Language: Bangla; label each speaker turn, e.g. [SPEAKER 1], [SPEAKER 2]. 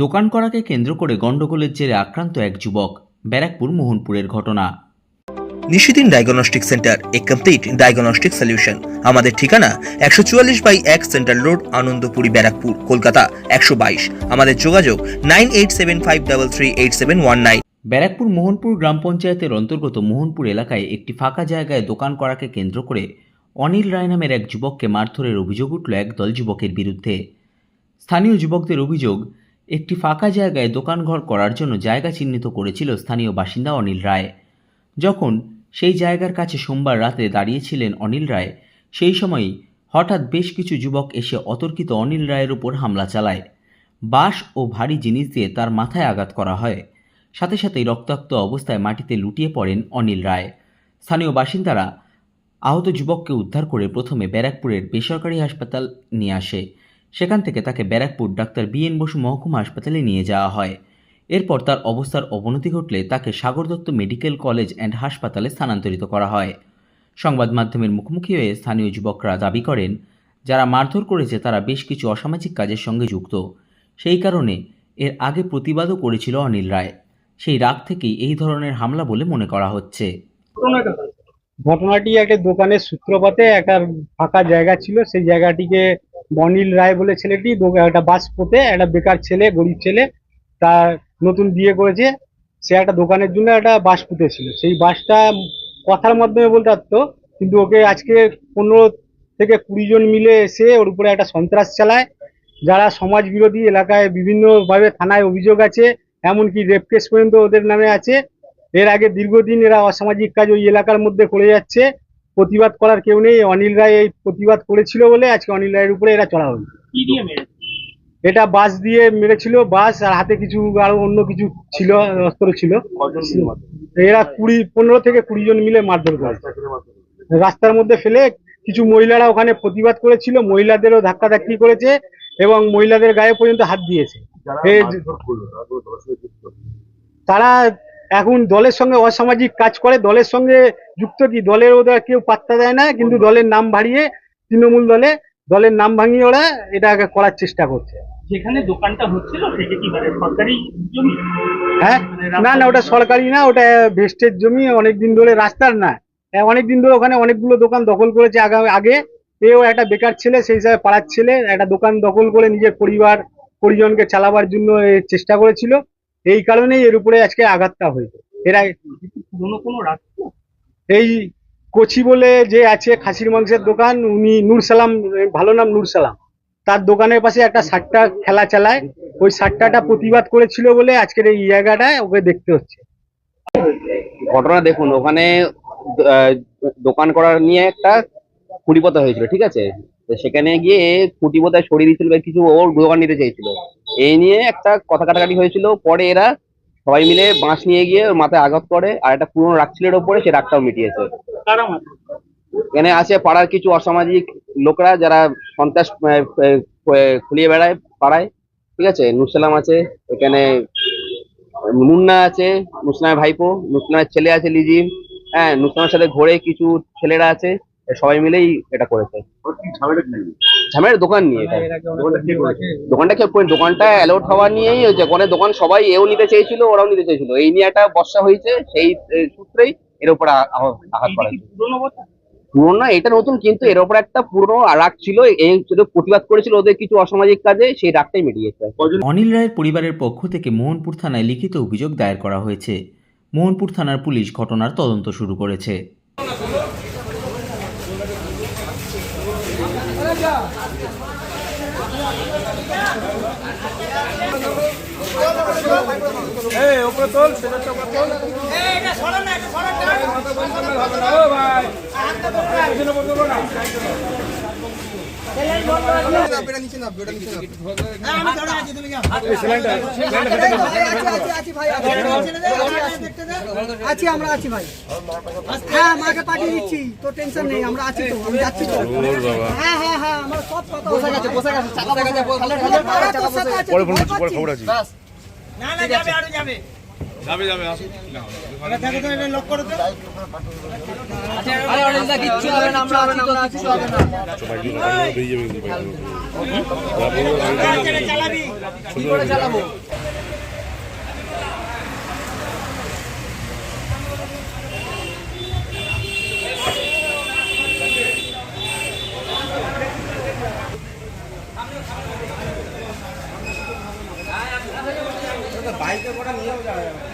[SPEAKER 1] দোকান করাকে কেন্দ্র করে গণ্ডগোলের জেরে আক্রান্ত এক যুবক ব্যারাকপুর মোহনপুরের ঘটনা।
[SPEAKER 2] নিশিদিন ডায়াগনস্টিক সেন্টার এ কমপ্লিট ডায়াগনস্টিক সলিউশন। আমাদের ঠিকানা একশো চুয়াল্লিশ বাই এক সেন্ট্রাল রোড আনন্দপুরি ব্যারাকপুর কলকাতা একশো বাইশ। আমাদের যোগাযোগ nine eight seven five double three eight seven one nine.
[SPEAKER 1] Barrackpore Mohanpur গ্রাম পঞ্চায়েতের অন্তর্গত মোহনপুর এলাকায় একটি ফাঁকা জায়গায় দোকান করাকে কেন্দ্র করে অনিল রায় নামের এক যুবককে মারধরের অভিযোগ উঠল একদল যুবকের বিরুদ্ধে। স্থানীয় যুবকদের অভিযোগ একটি ফাঁকা জায়গায় দোকানঘর করার জন্য জায়গা চিহ্নিত করেছিল স্থানীয় বাসিন্দা অনিল রায়। যখন সেই জায়গার কাছে সোমবার রাতে দাঁড়িয়েছিলেন অনিল রায়, সেই সময়ই হঠাৎ বেশ কিছু যুবক এসে অতর্কিত অনিল রায়ের উপর হামলা চালায়। বাঁশ ও ভারী জিনিস দিয়ে তার মাথায় আঘাত করা হয়। সাথে সাথেই রক্তাক্ত অবস্থায় মাটিতে লুটিয়ে পড়েন অনিল রায়। স্থানীয় বাসিন্দারা আহত যুবককে উদ্ধার করে প্রথমে ব্যারাকপুরের বেসরকারি হাসপাতাল নিয়ে আসে। সেখান থেকে তাকে Barrackpore doctor B N Basu মহকুমা হাসপাতালে নিয়ে যাওয়া হয়। এরপর তার অবস্থার অবনতি ঘটলে তাকে Sagar Dutta medical college and হাসপাতালে স্থানান্তরিত করা হয়। সংবাদ মাধ্যমের মুখোমুখি হয়ে স্থানীয় যুবকরা দাবি করেন, যারা মারধর করেছে তারা বেশ কিছু অসামাজিক কাজের সঙ্গে যুক্ত। সেই কারণে এর আগে প্রতিবাদও করেছিল অনিল রায়। সেই রাগ থেকেই এই ধরনের হামলা বলে মনে করা হচ্ছে।
[SPEAKER 3] ঘটনাটি একটা দোকানের সূত্রপাতে একটা ফাঁকা জায়গা ছিল। সেই জায়গাটিকে বনিল রায় বলে ছেলেটি একটা বাস পোতে একটা বেকার ছেলে, গরিব ছেলে, তার নতুন বিয়ে করেছে। সে একটা দোকানের জন্য একটা বাস পুঁতেছিল সেই বাসটা কথার মাধ্যমে বলতে পারতো, কিন্তু ওকে আজকে পনেরো থেকে কুড়ি জন মিলে এসে ওর উপরে একটা সন্ত্রাস চালায়। যারা সমাজ বিরোধী এলাকায় বিভিন্নভাবে থানায় অভিযোগ আছে, এমনকি রেপ কেস পর্যন্ত ওদের নামে আছে। এর আগে দীর্ঘদিন এরা অসামাজিক কাজ ওই এলাকার মধ্যে করে যাচ্ছে। প্রতিবাদ করার কেউ নেই। অনিল রায় এই প্রতিবাদ করেছিল বলে আজকে অনিল রায়ের উপরে এরা চড়া হয়েছে এটা বাস দিয়ে মেরেছিল বাস আর হাতে কিছু আরও অন্য কিছু ছিল অস্ত্র ছিল। এরা কুড়ি পনেরো থেকে কুড়ি জন মিলে মারধর করে রাস্তার মধ্যে ফেলে কিছু মহিলারা ওখানে প্রতিবাদ করেছিল মহিলাদেরও ধাক্কাধাক্কি করেছে এবং মহিলাদের গায়ে পর্যন্ত হাত দিয়েছে। তারা এখন দলের সঙ্গে অসামাজিক কাজ করে দলের সঙ্গে যুক্ত কি? দলের ওদের কেউ পাত্তা দেয় না কিন্তু দলের নাম ভাড়িয়ে তৃণমূল দলে দলের নাম ভাঙিয়ে ওরা এটা করার চেষ্টা করছে।
[SPEAKER 4] যেখানে দোকানটা হচ্ছিল সেটা কি মানে সরকারি জমি?
[SPEAKER 3] হ্যাঁ না না ওটা সরকারি না ওটা ভেস্টের জমি অনেকদিন ধরে রাস্তার না। হ্যাঁ, অনেকদিন ধরে ওখানে অনেকগুলো দোকান দখল করেছে আগা- আগে। এও একটা বেকার ছেলে সেই হিসাবে পাড়ার ছেলে একটা দোকান দখল করে নিজের পরিবার পরিজনকে চালাবার জন্য চেষ্টা করেছিল। এই কারণেই এর উপরে আজকে আঘাতটা হয়েছে। এরা
[SPEAKER 4] পুরোনো কোনো রাস্তা
[SPEAKER 3] এই কোচি বলে যে আছে খাসির মাংসের দোকান উনি নূর সালাম ভালো নাম নূর সালাম। তার দোকানের পাশে একটা সাতটা খেলা চালায়। ওই সাতটাটা প্রতিবাদ করেছিল বলে আজকের এই জায়গাটায় ওকে দেখতে হচ্ছে।
[SPEAKER 5] ঘটনা দেখুন ওখানে আহ, দোকান করার নিয়ে একটা খুঁটিপোতা হয়েছিল ঠিক আছে? সেখানে গিয়ে খুঁটিপোতা সরিয়ে দিয়েছিল বা কিছু ওর দোকান নিতে চেয়েছিল। এই নিয়ে একটা কথা কাটাকাটি হয়েছিল। পরে এরা সবাই মিলে বাঁশ নিয়ে গিয়ে ওর মাথায় আঘাত করে আর একটা পুরনো রাগ ওপরে সে রাগটাও মিটিয়েছে। এখানে আছে পাড়ার কিছু অসামাজিক লোকরা যারা সন্ত্রাস খুলিয়ে বেড়ায় পাড়ায়। ঠিক আছে? নুসালাম আছে, এখানে মুন্না আছে নুসলামের ভাইপো নুসলামের ছেলে আছে লিজিম। হ্যাঁ নুসলামের সাথে ঘোরে কিছু ছেলেরা আছে। সবাই মিলেই এটা করেছে। ঝামেলার দোকান নিয়ে দোকানটা কে দোকানটা অ্যালাউড হওয়া নিয়েই হয়েছে? ওখানে দোকান সবাই এও নিতে চেয়েছিল, ওরাও নিতে চেয়েছিল। এই নিয়ে একটা বর্ষা হয়েছে, সেই সূত্রেই এর উপর আঘাত করা
[SPEAKER 4] পুরোনো,
[SPEAKER 5] এটা নতুন, কিন্তু এর ওপর একটা পুরনো রাগ ছিল, এই প্রতিবাদ করেছিল ওদের কিছু অসামাজিক কাজে, সেই রাগটাই মিটিয়েছে
[SPEAKER 1] অনিল রায়ের পরিবারের পক্ষ থেকে মোহনপুর থানায় লিখিত অভিযোগ দায়ের করা হয়েছে। মোহনপুর থানার পুলিশ ঘটনার তদন্ত শুরু করেছে। এই উপরে তোল সেটা উপরে তোল। এই এটা সরন না এটা সরন না। মাথা বন্ধ হবে না ও ভাই হাতটা পড়ো না।
[SPEAKER 6] আছি আমরা আছি ভাই হ্যাঁ মাকে পাঠিয়ে দিচ্ছি তো টেনশন নেই আমরা আছি তো আমি যাচ্ছি তো হ্যাঁ হ্যাঁ হ্যাঁ আমরা সব কথা বসে গেছে বসে গেছে। চাকা দেখা যায় পরে ফোন করছি পরে খবর আছে।
[SPEAKER 4] না না যাবে আরও যাবে। যাবে যাবে বাইকে করে নিয়েও যাওয়া যাবে।